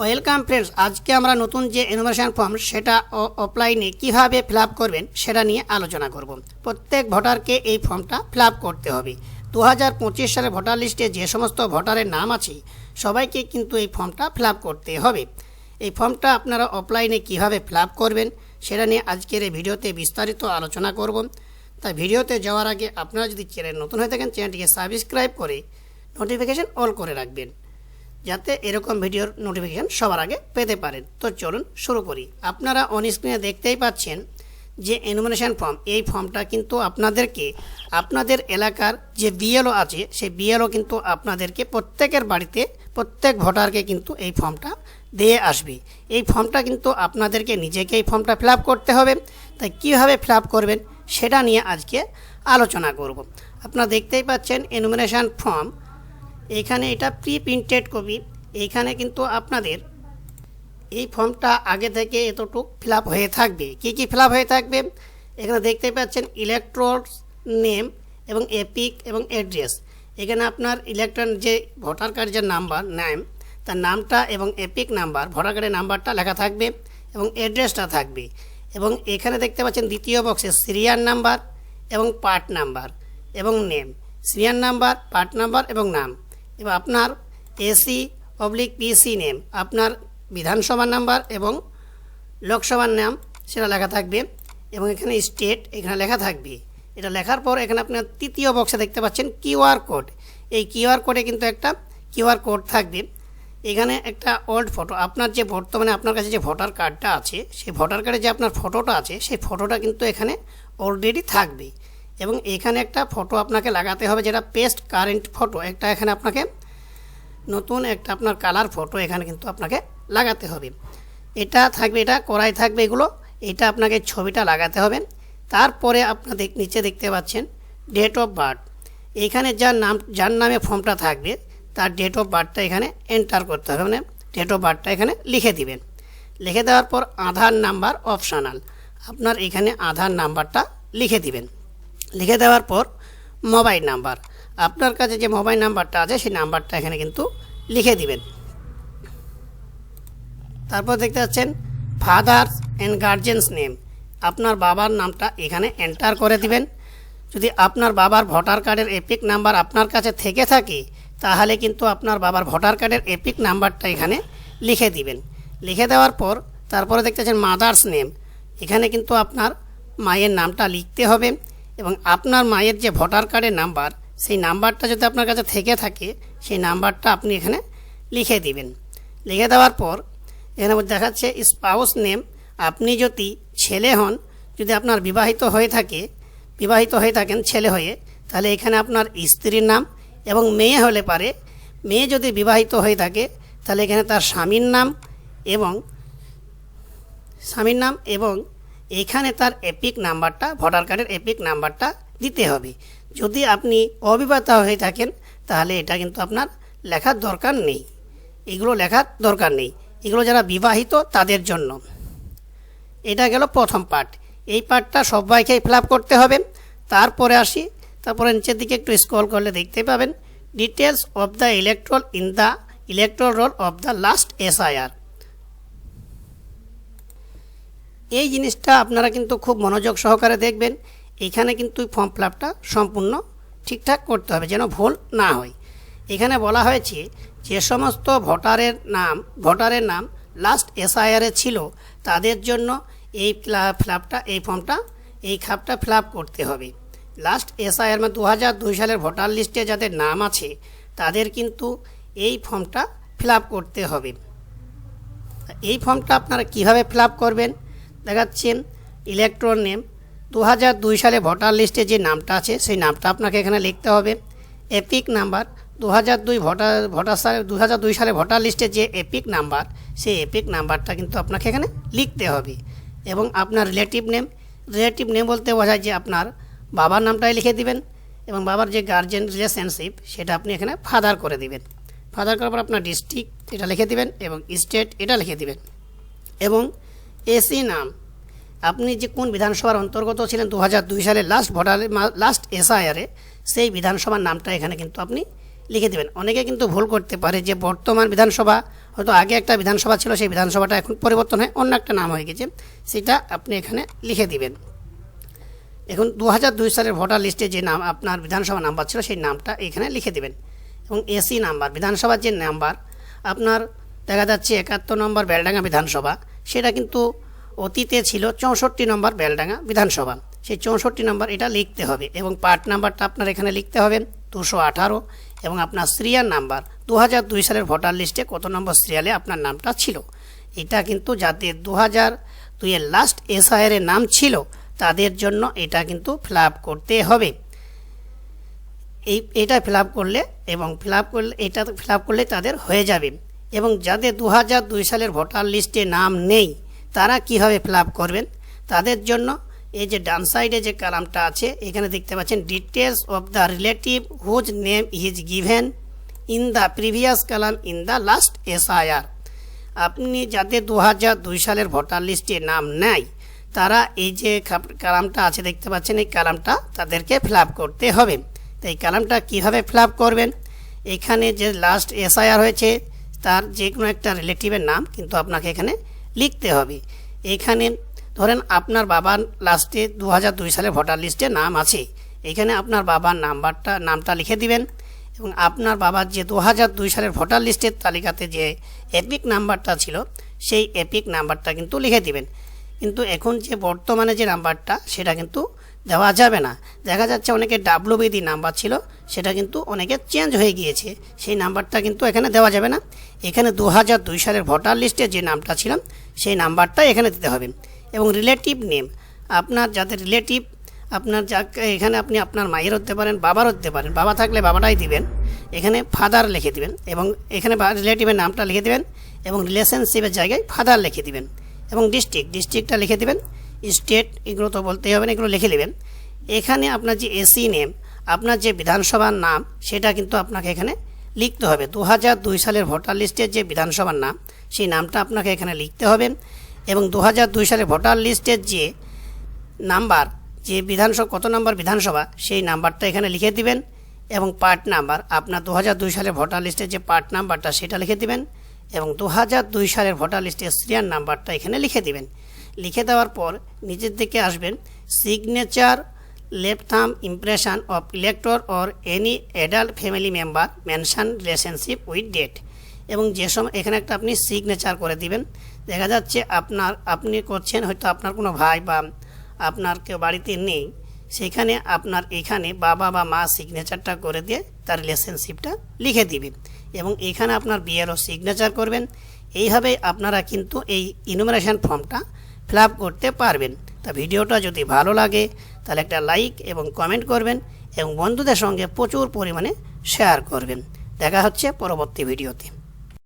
Welcome friends, আজকে আমরা নতুন যে ইনোভেশন ফর্ম সেটা অফলাইনে কীভাবে ফিল করবেন সেটা নিয়ে আলোচনা করব। প্রত্যেক ভোটারকে এই ফর্মটা ফিল করতে হবে। দু হাজার পঁচিশ সালের ভোটার লিস্টে যে সমস্ত ভোটারের নাম আছে, সবাইকে কিন্তু এই ফর্মটা ফিল করতে হবে। এই ফর্মটা আপনারা অফলাইনে কীভাবে ফিল করবেন সেটা নিয়ে আজকের এই ভিডিওতে বিস্তারিত আলোচনা করব। তাই ভিডিওতে যাওয়ার আগে আপনারা যদি চ্যানেল নতুন হয়ে থাকেন, চ্যানেলটিকে সাবস্ক্রাইব করে নোটিফিকেশন অল করে রাখবেন। যাতে এরকম ভিডিওর নোটিফিকেশান সবার আগে পেতে পারেন। তো চলুন শুরু করি। আপনারা অন স্ক্রিনে দেখতেই পাচ্ছেন যে এনুমিনেশন ফর্ম এই ফর্মটা কিন্তু আপনাদেরকে, আপনাদের এলাকার যে বিএলও আছে, সেই বিএলও কিন্তু আপনাদেরকে প্রত্যেকের বাড়িতে, প্রত্যেক ভোটারকে কিন্তু এই ফর্মটা দিয়ে আসবে। এই ফর্মটা কিন্তু আপনাদেরকে নিজেকে এই ফর্মটা ফিল করতে হবে। তাই কীভাবে ফিল করবেন সেটা নিয়ে আজকে আলোচনা করব। আপনারা দেখতেই পাচ্ছেন এনুমিনেশন ফর্ম এখানে এটা প্রি প্রিন্টেড কপি এইখানে কিন্তু আপনাদের এই ফর্মটা আগে থেকে এতটুক ফিল হয়ে থাকবে। কি কি ফিল হয়ে থাকবে? এখানে দেখতে পাচ্ছেন ইলেকট্রোড নেম এবং এপিক এবং অ্যাড্রেস এখানে আপনার ইলেকট্রন যে ভোটার কার্ড যে নাম্বার নেম তার নামটা এবং এপিক নাম্বার ভোটার কার্ডের নাম্বারটা লেখা থাকবে এবং অ্যাড্রেসটা থাকবে। এবং এখানে দেখতে পাচ্ছেন দ্বিতীয় বক্সে সিরিয়াল নাম্বার এবং পার্ট নাম্বার এবং name serial number part number এবং নাম। এবার আপনার এসি অবলিক পিসি নেম আপনার বিধানসভার নাম্বার এবং লোকসভার নাম, সেটা লেখা থাকবে এবং এখানে স্টেট এখানে লেখা থাকবে। এটা লেখার পর এখানে আপনার তৃতীয় বক্সে দেখতে পাচ্ছেন কিউআর কোড এই কিউআর কোডে কিন্তু একটা কিউআর কোড থাকবে। এখানে একটা ওল্ড ফটো আপনার যে বর্তমানে আপনার কাছে যে ভোটার কার্ডটা আছে, সেই ভোটার কার্ডে যে আপনার ফটোটা আছে, সেই ফটোটা কিন্তু এখানে অলরেডি থাকবে। এবং এখানে একটা ফটো আপনাকে লাগাতে হবে, যেটা পেস্ট কারেন্ট ফটো একটা এখানে আপনাকে নতুন একটা আপনার কালার ফটো এখানে কিন্তু আপনাকে লাগাতে হবে। এটা থাকবে, এটা করাই থাকবে এগুলো, এটা আপনাকে ছবিটা লাগাতে হবে। তারপরে আপনাদের নিচে দেখতে পাচ্ছেন ডেট অফ বার্থ এখানে যার নাম, যার নামে ফর্মটা থাকবে, তার ডেট অফ বার্থটা এখানে এন্টার করতে হবে। মানে ডেট অফ বার্থটা এখানে লিখে দিবেন। লিখে দেওয়ার পর আধার নাম্বার অপশনাল আপনার এখানে আধার নাম্বারটা লিখে দিবেন। লিখে দেওয়ার পর মোবাইল নাম্বার। আপনার কাছে যে মোবাইল নাম্বারটা আছে, সেই নাম্বারটা এখানে কিন্তু লিখে দিবেন। তারপর দেখতে পাচ্ছেন ফাদার্স অ্যান্ড গার্জেন্স নেম আপনার বাবার নামটা এখানে এন্টার করে দিবেন। যদি আপনার বাবার ভোটার কার্ডের এপিক নাম্বার আপনার কাছে থেকে থাকে, তাহলে কিন্তু আপনার বাবার ভোটার কার্ডের এপিক নাম্বারটা এখানে লিখে দিবেন। লিখে দেওয়ার পর তারপরে দেখতে পাচ্ছেন মাদার্স নেম এখানে কিন্তু আপনার মায়ের নামটা লিখতে হবে। এবং আপনার মায়ের যে ভোটার কার্ডের নাম্বার, সেই নাম্বারটা যদি আপনার কাছে থেকে থাকে, সেই নাম্বারটা আপনি এখানে লিখে দিবেন। লিখে দেওয়ার পর এখানে দেখাচ্ছে স্পাউস নেম। আপনি যদি ছেলে হন, যদি আপনার বিবাহিত হয়ে থাকে, বিবাহিত হয়ে থাকেন ছেলে হয়ে, তাহলে এখানে আপনার স্ত্রীর নাম এবং মেয়ে হলে পারে। মেয়ে যদি বিবাহিত হয়ে থাকে, তাহলে এখানে তার স্বামীর নাম এবং স্বামীর নাম এবং এখানে তার এপিক নাম্বারটা, ভোটার কার্ডের এপিক নাম্বারটা দিতে হবে। যদি আপনি অবিবাহিত হয়ে থাকেন, তাহলে এটা কিন্তু আপনার লেখার দরকার নেই। এগুলো লেখার দরকার নেই। এগুলো যারা বিবাহিত, তাদের জন্য। এটা গেল প্রথম পার্ট এই পার্টটা সবাইকেই ফিল করতে হবে। তারপরে আসি। তারপরে নিচের দিকে একটু স্ক্রল করলে দেখতে পাবেন। Details of the electoral in the electoral roll of the last SIR এই জিনিসটা আপনারা কিন্তু খুব মনোযোগ সহকারে দেখবেন। এখানে কিন্তু ফর্ম ফিল সম্পূর্ণ ঠিকঠাক করতে হবে যেন ভুল না হয়। এখানে বলা হয়েছে, যে সমস্ত ভোটারের নাম ভোটারের নাম লাস্ট এসআইআরে ছিল, তাদের জন্য এই ফ্ল্যাপটা এই ফর্মটা, এই খাপটা ফিল করতে হবে। লাস্ট এসআইআর মানে দু হাজার দুই সালের ভোটার লিস্টে যাদের নাম আছে, তাদের কিন্তু এই ফর্মটা ফিল করতে হবে। এই ফর্মটা আপনারা কীভাবে ফিল করবেন? দেখাচ্ছেন ইলেকট্রন নেম দু দুই সালে ভোটার লিস্টে যে নামটা আছে, সেই নামটা আপনাকে এখানে লিখতে হবে। EPIC number. দু হাজার দুই ভোটার ভোটার সালে দু দুই সালে ভোটার লিস্টে যে এপিক নাম্বার, সেই এপিক নাম্বারটা কিন্তু আপনাকে এখানে লিখতে হবে। এবং আপনার রিলেটিভ নেম রিলেটিভ নেম বলতে বোঝায় যে আপনার বাবার নামটাই লিখে দিবেন এবং বাবার যে গার্জেন রিলেশনশিপ সেটা আপনি এখানে ফাদার করে দিবেন। ফাদার করার পর আপনার ডিস্ট্রিক্ট এটা লিখে দিবেন এবং স্টেট এটা লিখে দিবেন। এবং এসি নাম। আপনি যে কোন বিধানসভার অন্তর্গত ছিলেন দু হাজার দুই সালে লাস্ট ভোটার লাস্ট এসআইআরে সেই বিধানসভার নামটা এখানে কিন্তু আপনি লিখে দেবেন। অনেকে কিন্তু ভুল করতে পারে যে বর্তমান বিধানসভা, হয়তো আগে একটা বিধানসভা ছিল, সেই বিধানসভাটা এখন পরিবর্তন হয় অন্য একটা নাম হয়ে গেছে, সেটা আপনি এখানে লিখে দিবেন। এখন দু হাজার দুই সালের ভোটার লিস্টে যে নাম, আপনার বিধানসভা নাম্বার ছিল, সেই নামটা এখানে লিখে দেবেন। এবং এসি নাম্বার, বিধানসভার যে নাম্বার, আপনার দেখা যাচ্ছে একাত্তর নম্বর বেলডাঙ্গা বিধানসভা সেটা কিন্তু অতীতে ছিল চৌষট্টি নম্বর বেলডাঙ্গা বিধানসভা। সেই চৌষট্টি নম্বর এটা লিখতে হবে এবং পার্ট নাম্বারটা আপনার এখানে লিখতে হবে দুশো আঠারো এবং আপনার সিরিয়াল নাম্বার। দু দুই সালের ভোটার লিস্টে কত নম্বর সিরিয়ালে আপনার নামটা ছিল? এটা কিন্তু যাদের দু হাজার দুইয়ের লাস্ট এসআইআর এর নাম ছিল, তাদের জন্য এটা কিন্তু ফিল করতে হবে। এই, এটা ফিল করলে এবং ফিল করলে, এটা ফিল করলে তাদের হয়ে যাবে। এবং যাদের দু হাজার দুই সালের ভোটার লিস্টে নাম নেই, তারা কীভাবে ফিল করবেন? তাদের জন্য এই যে ডান সাইডে যে কালামটা আছে, এখানে দেখতে পাচ্ছেন details of the relative whose name is given in the previous column in the last SIR আপনি যাদের দু দুই সালের ভোটার লিস্টে নাম নেয়, তারা এই যে কালামটা আছে, দেখতে পাচ্ছেন, এই কালামটা তাদেরকে ফিল করতে হবে। তো এই কালামটা কীভাবে ফিল করবেন? এখানে যে লাস্ট এসআইআর হয়েছে তার যে কোনো একটা রিলেটিভের নাম কিন্তু আপনাকে এখানে লিখতে হবে। এখানে ধরেন আপনার বাবার লাস্টে দু হাজার দুই সালে ভোটার লিস্টে নাম আছে। এখানে আপনার বাবার নাম্বারটা, নামটা লিখে দিবেন এবং আপনার বাবার যে দু হাজার দুই সালের ভোটার লিস্টের তালিকাতে যে এপিক নাম্বারটা ছিল, সেই এপিক নাম্বারটা কিন্তু লিখে দিবেন। কিন্তু এখন যে বর্তমানে যে নাম্বারটা, সেটা কিন্তু দেওয়া যাবে না। দেখা যাচ্ছে অনেকে ডাব্লুবিডি নাম্বার ছিল, সেটা কিন্তু অনেকে চেঞ্জ হয়ে গিয়েছে। সেই নাম্বারটা কিন্তু এখানে দেওয়া যাবে না। এখানে দু হাজার দুই সালের ভোটার লিস্টে যে নামটা ছিল সেই নাম্বারটা এখানে দিতে হবে। এবং রিলেটিভ নেম আপনার যাদের রিলেটিভ আপনার যা এখানে আপনি আপনার মায়ের হতে পারেন, বাবার হতে পারেন, বাবা থাকলে বাবাটাই দিবেন। এখানে ফাদার লিখে দিবেন এবং এখানে রিলেটিভের নামটা লিখে দিবেন এবং রিলেশনশিপের জায়গায় ফাদার লিখে দিবেন। এবং ডিস্ট্রিক্ট ডিস্ট্রিক্টটা লিখে দিবেন। স্টেট, এগুলো তো বলতেই হবে না, এগুলো লিখে নেবেন। এখানে আপনার যে এসি নেম আপনার যে বিধানসভার নাম, সেটা কিন্তু আপনাকে এখানে লিখতে হবে। দু দুই সালের ভোটার লিস্টের যে বিধানসভার নাম, সেই নামটা আপনাকে এখানে লিখতে হবে এবং দু দুই সালের ভোটার লিস্টের যে নাম্বার, যে বিধানসভা, কত নাম্বার বিধানসভা, সেই নাম্বারটা এখানে লিখে দিবেন এবং পার্ট নাম্বার, আপনার দু দুই সালের ভোটার লিস্টের যে পার্ট নাম্বারটা, সেটা লিখে দিবেন এবং দু দুই সালের ভোটার লিস্টের সিরিয়াল নাম্বারটা এখানে লিখে দিবেন। লিখে দেওয়ার পর নিচের দিকে আসবেন signature left thumb impression of elector or any adult family member mention relationship with date এবং যে সময় এখানে একটা আপনি সিগনেচার করে দিবেন। দেখা যাচ্ছে আপনার, আপনি করছেন, হয়তো আপনার কোনো ভাই বা আপনার কেউ বাড়িতে নেই। সেখানে আপনার এখানে বাবা বা মা সিগনেচারটা করে দিয়ে তার রিলেশনশিপটা লিখে দিবে। এবং এখানে আপনার বিয়েরও সিগনেচার করবেন। এইভাবে আপনারা কিন্তু এই ইনুমারেশন ফর্মটা ফিল করতে পারবেন। তা ভিডিওটা যদি ভালো লাগে, তাহলে একটা লাইক এবং কমেন্ট করবেন এবং বন্ধুদের সঙ্গে প্রচুর পরিমাণে শেয়ার করবেন। দেখা হচ্ছে পরবর্তী ভিডিওতে